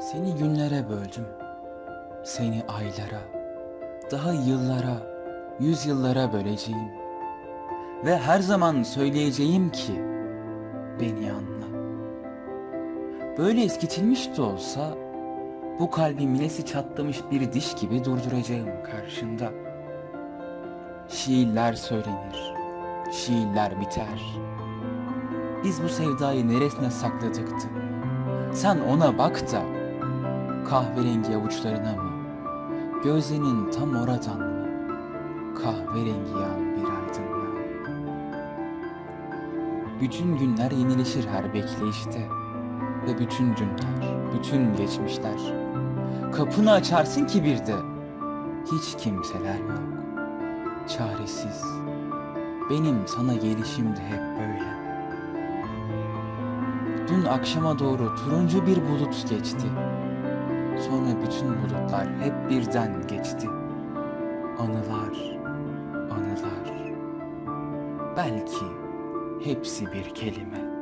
Seni günlere böldüm. Seni aylara, daha yıllara, yüzyıllara böleceğim. Ve her zaman söyleyeceğim ki beni anla. Böyle eskitilmiş de olsa bu kalbi milesi çatlamış bir diş gibi durduracağım karşında. Şiirler söylenir, şiirler biter. Biz bu sevdayı neresine sakladıktı? Sen ona bak da kahverengi avuçlarına mı? Gözlerinin tam oradan mı? Kahverengi yan bir aydınlığa. Bütün günler yenileşir her bekleyişte ve bütün dünler, bütün geçmişler. Kapını açarsın ki bir de hiç kimseler yok. Çaresiz. Benim sana gelişim de hep böyle. Dün akşama doğru turuncu bir bulut geçti. Sonra bütün bulutlar hep birden geçti. Anılar, anılar. Belki hepsi bir kelime.